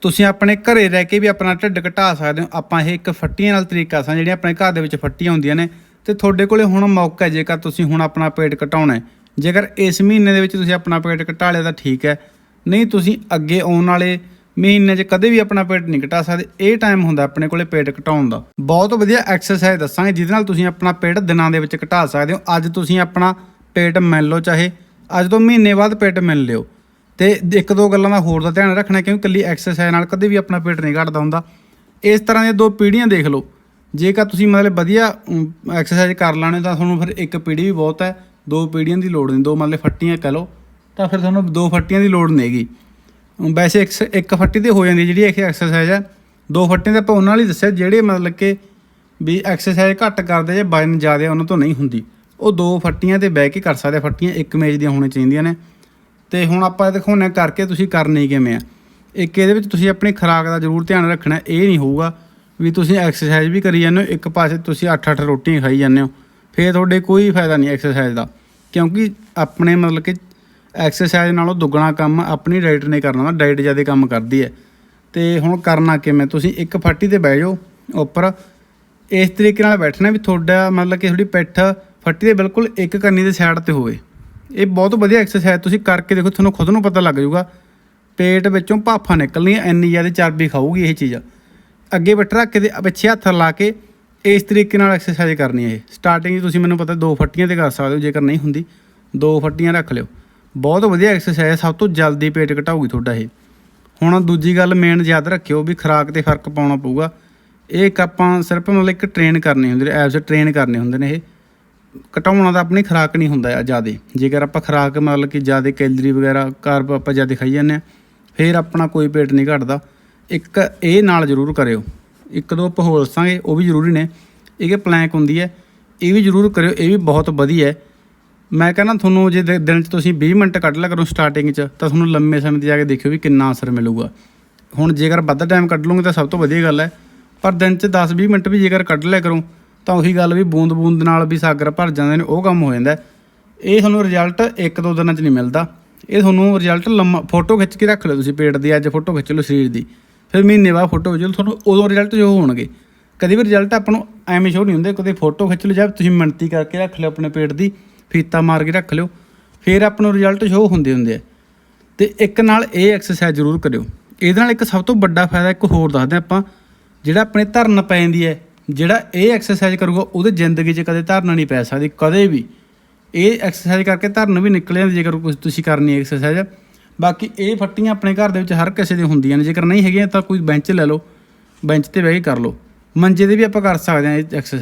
ਤੁਸੀਂ ਆਪਣੇ ਘਰੇ ਰਹਿ ਕੇ ਵੀ ਆਪਣਾ ਢਿੱਡ ਘਟਾ ਸਕਦੇ ਹੋ। ਆਪਾਂ ਇਹ ਇੱਕ ਫੱਟੀਆਂ ਨਾਲ ਤਰੀਕਾ ਸਾਂ ਜਿਹੜੀਆਂ ਆਪਣੇ ਘਰ ਦੇ ਵਿੱਚ ਫੱਟੀਆਂ ਹੁੰਦੀਆਂ ਨੇ ਤੇ ਤੁਹਾਡੇ ਕੋਲੇ ਹੁਣ ਮੌਕਾ ਹੈ, ਜੇਕਰ ਤੁਸੀਂ ਹੁਣ ਆਪਣਾ ਪੇਟ ਘਟਾਉਣਾ ਹੈ। ਜੇਕਰ ਇਸ ਮਹੀਨੇ ਦੇ ਵਿੱਚ ਤੁਸੀਂ ਆਪਣਾ ਪੇਟ ਘਟਾ ਲਿਆ ਤਾਂ ਠੀਕ ਹੈ। ਨਹੀਂ, ਤੁਸੀਂ ਅੱਗੇ ਆਉਣ ਵਾਲੇ ਮਹੀਨੇ 'ਚ ਕਦੇ ਵੀ ਆਪਣਾ ਪੇਟ ਨਹੀਂ ਘਟਾ ਸਕਦੇ। ਇਹ ਟਾਈਮ ਹੁੰਦਾ ਆਪਣੇ ਕੋਲੇ ਪੇਟ ਘਟਾਉਣ ਦਾ। ਬਹੁਤ ਵਧੀਆ ਐਕਸਰਸਾਈਜ਼ ਦੱਸਾਂਗੇ, ਜਿਹਦੇ ਨਾਲ ਤੁਸੀਂ ਆਪਣਾ ਪੇਟ ਦਿਨਾਂ ਦੇ ਵਿੱਚ ਘਟਾ ਸਕਦੇ ਹੋ। ਅੱਜ ਤੁਸੀਂ ਆਪਣਾ ਪੇਟ ਮਿਲ ਲਓ, ਚਾਹੇ ਅੱਜ ਤੋਂ ਮਹੀਨੇ ਬਾਅਦ ਪੇਟ ਮਿਲ ਲਿਓ। ਤੇ ਇੱਕ ਦੋ ਗੱਲਾਂ ਦਾ ਹੋਰ ਦਾ ਧਿਆਨ ਰੱਖਣਾ, ਕਿਉਂਕਿ ਇਕੱਲੀ ਐਕਸਰਸਾਈਜ਼ ਨਾਲ ਕਦੇ ਵੀ ਆਪਣਾ ਪੇਟ ਨਹੀਂ ਘਟਦਾ ਹੁੰਦਾ। ਇਸ ਤਰ੍ਹਾਂ ਦੀਆਂ ਦੋ ਪੀੜ੍ਹੀਆਂ ਦੇਖ ਲਓ। ਜੇਕਰ ਤੁਸੀਂ ਮਤਲਬ ਵਧੀਆ ਐਕਸਰਸਾਈਜ਼ ਕਰ ਲਾਣੇ ਤਾਂ ਤੁਹਾਨੂੰ ਫਿਰ ਇੱਕ ਪੀੜ੍ਹੀ ਵੀ ਬਹੁਤ ਹੈ। ਦੋ ਪੀੜ੍ਹੀਆਂ ਦੀ ਲੋੜ ਨਹੀਂ, ਦੋ ਮਤਲਬ ਫੱਟੀਆਂ ਕਹਿ ਲਓ, ਤਾਂ ਫਿਰ ਤੁਹਾਨੂੰ ਦੋ ਫੱਟੀਆਂ ਦੀ ਲੋੜ ਨਹੀਂ ਹੈਗੀ। ਵੈਸੇ ਇੱਕ ਫੱਟੀ ਤੇ ਹੋ ਜਾਂਦੀ ਜਿਹੜੀ ਇਹ ਐਕਸਰਸਾਈਜ਼ ਹੈ। ਦੋ ਫੱਟੀਆਂ ਤੇ ਆਪਾਂ ਉਹਨਾਂ ਲਈ ਦੱਸਿਆ, ਜਿਹੜੇ ਮਤਲਬ ਕਿ ਵੀ ਐਕਸਰਸਾਈਜ਼ ਘੱਟ ਕਰਦੇ ਜੇ ਵਜਨ ਜ਼ਿਆਦਾ ਉਹਨਾਂ ਤੋਂ ਨਹੀਂ ਹੁੰਦੀ। ਉਹ ਦੋ ਫੱਟੀਆਂ ਤੇ ਬਹਿ ਕੇ ਕਰ ਸਕਦੇ ਫੱਟੀਆਂ ਇੱਕ ਮੇਜ਼ ਦੀਆਂ ਹੋਣੀਆਂ ਚਾਹੀਦੀਆਂ ਨੇ। ਤੇ ਹੁਣ ਆਪਾਂ ਦਿਖਾਉਂਦੇ ਹਾਂ ਕਰਕੇ ਤੁਸੀਂ ਕਰਨੀ ਕਿਵੇਂ ਆ? ਇੱਕ ਇਹਦੇ ਵਿੱਚ ਤੁਸੀਂ ਆਪਣੀ ਖੁਰਾਕ ਦਾ ਜ਼ਰੂਰ ਧਿਆਨ ਰੱਖਣਾ, ਇਹ ਨਹੀਂ ਹੋਊਗਾ ਵੀ ਤੁਸੀਂ ਐਕਸਰਸਾਈਜ਼ ਵੀ ਕਰੀ ਜਾਂਦੇ ਹੋ, ਇੱਕ ਪਾਸੇ ਤੁਸੀਂ 8-8 ਰੋਟੀਆਂ ਖਾਈ ਜਾਂਦੇ ਹੋ, ਫੇਰ ਤੁਹਾਡੇ ਕੋਈ ਫਾਇਦਾ ਨਹੀਂ ਐਕਸਰਸਾਈਜ਼ ਦਾ। ਕਿਉਂਕਿ ਆਪਣੇ ਮਤਲਬ ਕਿ ਐਕਸਰਸਾਈਜ਼ ਨਾਲੋਂ ਦੁੱਗਣਾ ਕੰਮ ਆਪਣੀ ਡਾਈਟ ਨੇ ਕਰਨਾ ਹੁੰਦਾ ਡਾਈਟ ਜ਼ਿਆਦਾ ਕੰਮ ਕਰਦੀ ਹੈ। ਤੇ ਹੁਣ ਕਰਨਾ ਕਿਵੇਂ? ਤੁਸੀਂ ਇੱਕ ਫੱਟੀ ਤੇ ਬਹਿ ਜਾਓ ਉੱਪਰ, ਇਸ ਤਰੀਕੇ ਨਾਲ ਬੈਠਣਾ ਵੀ ਤੁਹਾਡਾ ਮਤਲਬ ਕਿ ਤੁਹਾਡੀ ਪਿੱਠ ਫੱਟੀ ਦੇ ਬਿਲਕੁਲ ਇੱਕ ਕੰਨੀ ਦੇ ਸਾਈਡ ਤੇ ਹੋਵੇ। ਇਹ ਬਹੁਤ ਵਧੀਆ ਐਕਸਰਸਾਈਜ਼ ਤੁਸੀਂ ਕਰਕੇ ਦੇਖੋ, ਤੁਹਾਨੂੰ ਖੁਦ ਨੂੰ ਪਤਾ ਲੱਗ ਜਾਊਗਾ। ਪੇਟ ਵਿੱਚੋਂ ਭਾਫਾਂ ਨਿਕਲਣੀਆਂ, ਇੰਨੀ ਜ਼ਿਆਦਾ ਚਰਬੀ ਖਾਊਗੀ ਇਹ ਚੀਜ਼। ਅੱਗੇ ਬੱਟ ਰੱਖ ਕੇ ਤੇ ਪਿੱਛੇ ਹੱਥ ਲਾ ਕੇ ਇਸ ਤਰੀਕੇ ਨਾਲ ਐਕਸਰਸਾਈਜ਼ ਕਰਨੀ ਹੈ ਇਹ। ਸਟਾਰਟਿੰਗ ਤੁਸੀਂ ਮੈਨੂੰ ਪਤਾ ਦੋ ਫੱਟੀਆਂ ਤੇ ਕਰ ਸਕਦੇ ਹੋ, ਜੇਕਰ ਨਹੀਂ ਹੁੰਦੀ, ਦੋ ਫੱਟੀਆਂ ਰੱਖ ਲਿਓ। ਬਹੁਤ ਵਧੀਆ ਐਕਸਰਸਾਈਜ਼ ਹੈ ਸਭ ਤੋਂ ਜਲਦੀ ਪੇਟ ਘਟਾਊਗੀ ਤੁਹਾਡਾ ਇਹ। ਹੁਣ ਦੂਜੀ ਗੱਲ ਮੇਨ ਯਾਦ ਰੱਖਿਓ ਵੀ ਖੁਰਾਕ ਤੇ ਫ਼ਰਕ ਪਾਉਣਾ ਪਊਗਾ। ਇਹ ਇੱਕ ਆਪਾਂ ਸਿਰਫ ਮਤਲਬ ਇੱਕ ਟ੍ਰੇਨ ਕਰਨੀ ਹੁੰਦੀ ਹੈ ਐਪਸ ਟ੍ਰੇਨ ਕਰਨੇ ਹੁੰਦੇ ਨੇ ਇਹ। ਘਟਾਉਣਾ ਤਾਂ ਆਪਣੀ ਖੁਰਾਕ ਨਹੀਂ ਹੁੰਦਾ ਆ ਜਿਆਦੇ। ਜੇਕਰ ਆਪਾਂ ਖੁਰਾਕ ਮਤਲਬ ਕਿ ਜਿਆਦੇ ਕੈਲਰੀ ਵਗੈਰਾ ਕਾਰਬ ਆਪਾਂ ਜਿਆਦੇ ਖਾਈ ਜਾਂਦੇ ਆ ਫਿਰ ਆਪਣਾ ਕੋਈ ਪੇਟ ਨਹੀਂ ਘਟਦਾ। ਇੱਕ ਇਹ ਨਾਲ ਜ਼ਰੂਰ ਕਰਿਓ। ਇੱਕ ਦੋ ਆਪਾਂ ਹੋਰ ਦੱਸਾਂਗੇ, ਉਹ ਵੀ ਜ਼ਰੂਰੀ ਨੇ। ਇਹ ਪਲੈਂਕ ਹੁੰਦੀ ਹੈ, ਇਹ ਵੀ ਜ਼ਰੂਰ ਕਰਿਓ, ਇਹ ਵੀ ਬਹੁਤ ਵਧੀਆ ਹੈ। ਮੈਂ ਕਹਿੰਦਾ ਤੁਹਾਨੂੰ ਜੇ ਦਿਨ 'ਚ ਤੁਸੀਂ 20 ਮਿੰਟ ਕੱਢ ਲਿਆ ਕਰੋ ਸਟਾਰਟਿੰਗ 'ਚ, ਤਾਂ ਤੁਹਾਨੂੰ ਲੰਮੇ ਸਮੇਂ ਤੇ ਜਾ ਕੇ ਦੇਖਿਓ ਵੀ ਕਿੰਨਾ ਅਸਰ ਮਿਲੂਗਾ। ਹੁਣ ਜੇਕਰ ਵੱਧ ਟਾਈਮ ਕੱਢ ਲਓਗੇ ਤਾਂ ਸਭ ਤੋਂ ਵਧੀਆ ਗੱਲ ਹੈ। ਪਰ ਦਿਨ 'ਚ 10-20 ਮਿੰਟ ਵੀ ਜੇਕਰ ਕੱਢ ਲਿਆ ਕਰੋ ਤਾਂ ਉਹੀ ਗੱਲ ਵੀ ਬੂੰਦ-ਬੂੰਦ ਨਾਲ ਵੀ ਸਾਗਰ ਭਰ ਜਾਂਦੇ ਨੇ, ਉਹ ਕੰਮ ਹੋ ਜਾਂਦਾ। ਇਹ ਤੁਹਾਨੂੰ ਰਿਜ਼ਲਟ ਇੱਕ ਦੋ ਦਿਨਾਂ 'ਚ ਨਹੀਂ ਮਿਲਦਾ। ਇਹ ਤੁਹਾਨੂੰ ਰਿਜ਼ਲਟ ਲੰਮਾ ਫੋਟੋ ਖਿੱਚ ਕੇ ਰੱਖ ਲਿਓ ਤੁਸੀਂ ਪੇਟ ਦੀ, ਅੱਜ ਫੋਟੋ ਖਿੱਚ ਲਓ ਸਰੀਰ ਦੀ। ਫਿਰ ਮਹੀਨੇ ਬਾਅਦ ਫੋਟੋ ਖਿੱਚ ਲਓ, ਤੁਹਾਨੂੰ ਉਦੋਂ ਰਿਜ਼ਲਟ ਜੋ ਹੋਣਗੇ। ਕਦੇ ਵੀ ਰਿਜ਼ਲਟ ਆਪਾਂ ਨੂੰ ਐਵੇਂ ਸ਼ੋਅ ਨਹੀਂ ਹੁੰਦੇ, ਕਦੇ ਫੋਟੋ ਖਿੱਚ ਲਓ ਜਾਂ ਤੁਸੀਂ ਮਿਣਤੀ ਕਰਕੇ ਰੱਖ ਲਿਓ ਆਪਣੇ ਪੇਟ ਦੀ, ਫੀਤਾ ਮਾਰ ਕੇ ਰੱਖ ਲਿਓ। ਫਿਰ ਆਪਾਂ ਨੂੰ ਰਿਜ਼ਲਟ ਸ਼ੋਅ ਹੁੰਦੇ ਹੁੰਦੇ ਆ। ਤੇ ਇੱਕ ਨਾਲ ਇਹ ਐਕਸਰਸਾਈਜ਼ ਜ਼ਰੂਰ ਕਰਿਓ। ਇਹਦੇ ਨਾਲ ਇੱਕ ਸਭ ਤੋਂ ਵੱਡਾ ਫਾਇਦਾ ਇੱਕ ਹੋਰ ਦੱਸਦੇ ਹਾਂ ਆਪਾਂ, ਜਿਹੜਾ ਆਪਣੇ ਧਰਨ ਪੈ ਜਾਂਦੀ ਹੈ। ਜਿਹੜਾ ਇਹ ਐਕਸਰਸਾਈਜ਼ ਕਰੂਗਾ, ਉਹਦੇ ਜ਼ਿੰਦਗੀ 'ਚ ਕਦੇ ਧਰਨਾ ਨਹੀਂ ਪੈ ਸਕਦੀ, ਕਦੇ ਵੀ। ਇਹ ਐਕਸਰਸਾਈਜ਼ ਕਰਕੇ ਧਰਨ ਵੀ ਨਿਕਲ ਜਾਂਦੀ, ਜੇਕਰ ਕੁਛ ਤੁਸੀਂ ਕਰਨੀ ਹੈ ਐਕਸਰਸਾਈਜ਼ ਬਾਕੀ ਇਹ ਫੱਟੀਆਂ ਆਪਣੇ ਘਰ ਦੇ ਵਿੱਚ ਹਰ ਕਿਸੇ ਦੇ ਹੁੰਦੀਆਂ ਨੇ, ਜੇਕਰ ਨਹੀਂ ਹੈਗੀਆਂ ਤਾਂ ਕੋਈ ਬੈਂਚ ਲੈ ਲਓ ਬੈਂਚ ਤੇ ਬਹਿ ਕੇ ਕਰ ਲਓ। ਮੰਜੇ ਤੇ ਵੀ ਆਪਾਂ ਕਰ ਸਕਦੇ ਹਾਂ ਇਹ ਐਕਸਰਸਾਈਜ਼